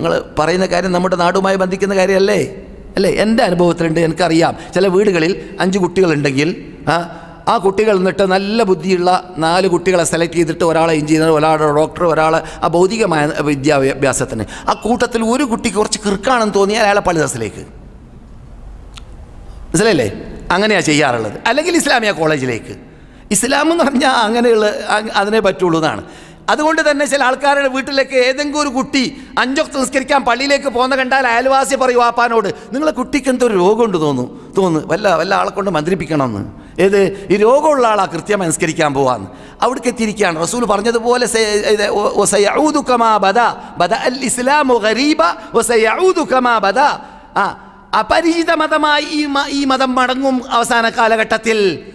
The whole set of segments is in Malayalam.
നിങ്ങൾ പറയുന്ന കാര്യം നമ്മുടെ നാടുമായി ബന്ധിക്കുന്ന കാര്യമല്ലേ? അല്ലേ? എന്റെ അനുഭവത്തിലുണ്ട് എനിക്കറിയാം. ചില വീടുകളിൽ അഞ്ച് കുട്ടികളുണ്ടെങ്കിൽ ആ ആ കുട്ടികൾ എന്നിട്ട് നല്ല ബുദ്ധിയുള്ള നാല് കുട്ടികളെ സെലക്ട് ചെയ്തിട്ട് ഒരാളെ എഞ്ചിനീയർ ഒരാളെ ഡോക്ടർ ഒരാളെ ആ ഭൗതികമായ വിദ്യാഭ്യാസത്തിന്. ആ കൂട്ടത്തിൽ ഒരു കുട്ടിക്ക് കുറച്ച് കിറുക്കാണെന്ന് തോന്നിയാൽ അയാളെ പള്ളിദാസിലേക്ക് മനസ്സിലല്ലേ അങ്ങനെയാണ് ചെയ്യാറുള്ളത്. അല്ലെങ്കിൽ ഇസ്ലാമിയ കോളേജിലേക്ക് ഇസ്ലാം എന്ന് പറഞ്ഞാൽ അങ്ങനെയുള്ള അതിനെ പറ്റുള്ളൂ എന്നാണ്. അതുകൊണ്ട് തന്നെ ചില ആൾക്കാരുടെ വീട്ടിലേക്ക് ഏതെങ്കിലും ഒരു കുട്ടി അഞ്ചൊക്കെ നിസ്കരിക്കാൻ പള്ളിയിലേക്ക് പോകുന്ന കണ്ടാൽ അയൽവാസി പറയും വാപ്പാനോട് നിങ്ങളെ കുട്ടിക്ക് എന്തൊരു രോഗമുണ്ട് തോന്നുന്നു തോന്നുന്നു. വല്ല വല്ല ആളെ കൊണ്ട് മന്ത്രിപ്പിക്കണമെന്ന്. ഏത്? ഈ രോഗമുള്ള ആളാ കൃത്യം അനുസ്കരിക്കാൻ പോവാന്ന്. അവിടേക്ക് എത്തിയിരിക്കുകയാണ്. റസൂൽ പറഞ്ഞതുപോലെ ആ അപരിചിത മതമായി ഈ ഈ മതം മടങ്ങും അവസാന കാലഘട്ടത്തിൽ.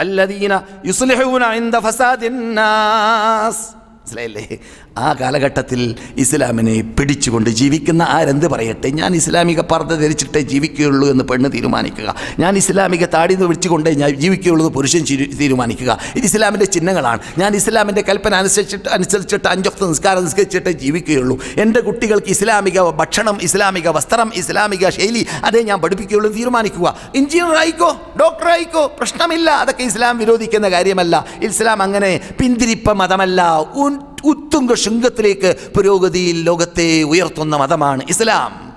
الذين يصلحون عند فساد الناس. മനസ്സിലായില്ലേ? ആ കാലഘട്ടത്തിൽ ഇസ്ലാമിനെ പിടിച്ചുകൊണ്ട് ജീവിക്കുന്ന ആരെന്ത് പറയട്ടെ? ഞാൻ ഇസ്ലാമിക പർദ്ദ ധരിച്ചിട്ടേ ജീവിക്കുകയുള്ളൂ എന്ന് പെണ്ണ് തീരുമാനിക്കുക. ഞാൻ ഇസ്ലാമിക താടി വിളിച്ചുകൊണ്ടേ ഞാൻ ജീവിക്കുകയുള്ളൂ പുരുഷൻ തീരുമാനിക്കുക. ഇത് ഇസ്ലാമിന്റെ ചിഹ്നങ്ങളാണ്. ഞാൻ ഇസ്ലാമിന്റെ കൽപ്പന അനുസരിച്ചിട്ട് അനുസരിച്ചിട്ട് അഞ്ചൊക്കെ നിസ്കാരം നിസ്കരിച്ചിട്ടേ ജീവിക്കുകയുള്ളൂ. എന്റെ കുട്ടികൾക്ക് ഇസ്ലാമിക ഭക്ഷണം ഇസ്ലാമിക വസ്ത്രം ഇസ്ലാമിക ശൈലി അതേ ഞാൻ പഠിപ്പിക്കുകയുള്ളൂ തീരുമാനിക്കുക. എഞ്ചിനീയർ ആയിക്കോ? ഡോക്ടർ ആയിക്കോ? പ്രശ്നമില്ല. അതൊക്കെ ഇസ്ലാം വിരോധിക്കുന്ന കാര്യമല്ല. ഇസ്ലാം അങ്ങനെ പിന്തിരിപ്പ മതമല്ല. ഉത്തുംഗ ശൃംഗത്തിലേക്ക് പുരോഗതിയിൽ ലോകത്തെ ഉയർത്തുന്ന മതമാണ് ഇസ്ലാം.